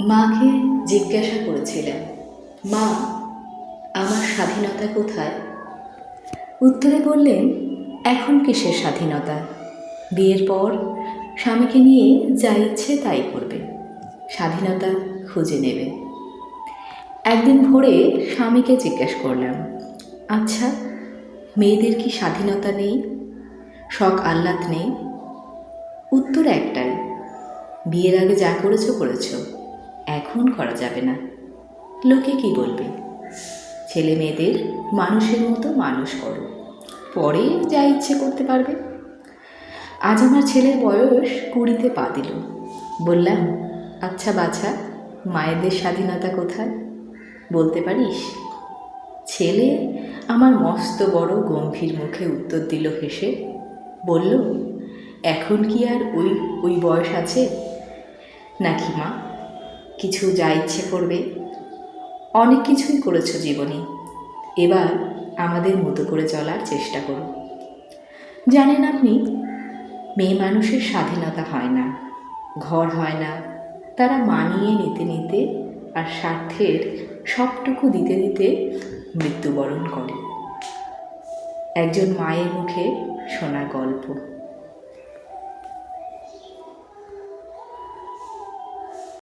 মাকে জিজ্ঞাসা করেছিলেন, মা, আমার স্বাধীনতা কোথায়? উত্তরে বললেন, এখন কিসের স্বাধীনতা? বিয়ের পর স্বামীকে নিয়ে যা ইচ্ছে তাই করবে। স্বাধীনতা খুঁজে নেবে। একদিন ভোরে স্বামীকে জিজ্ঞেস করলাম আচ্ছা মেয়েদের কি স্বাধীনতা নেই? শখ আহ্লাদ নেই? উত্তর একটাই, বিয়ের আগে যা করেছ করেছ। এখন করা যাবে না। লোকে কি বলবে? ছেলে মেয়েদের মানুষের মতো মানুষ করো। পরে যা ইচ্ছে করতে পারবে। আজ আমার ছেলের বয়স কুড়িতে পা দিল। বললাম আচ্ছা বাছা, মায়েদের স্বাধীনতা কোথায়? বলতে পারিস? ছেলে আমার মস্ত বড় গম্ভীর মুখে উত্তর দিল হেসে বলল এখন কি আর ওই ওই বয়স আছে? নাকি মা কিছু যা ইচ্ছে করবে। অনেক কিছুই করেছ জীবনে। এবার আমাদের মতো করে চলার চেষ্টা করো। জানেন আপনি, মেয়ে মানুষের স্বাধীনতা হয় না, ঘর হয় না, তারা মানিয়ে নিতে নিতে আর স্বার্থের সবটুকু দিতে দিতে মৃত্যুবরণ করে। একজন মায়ের মুখে শোনা গল্প।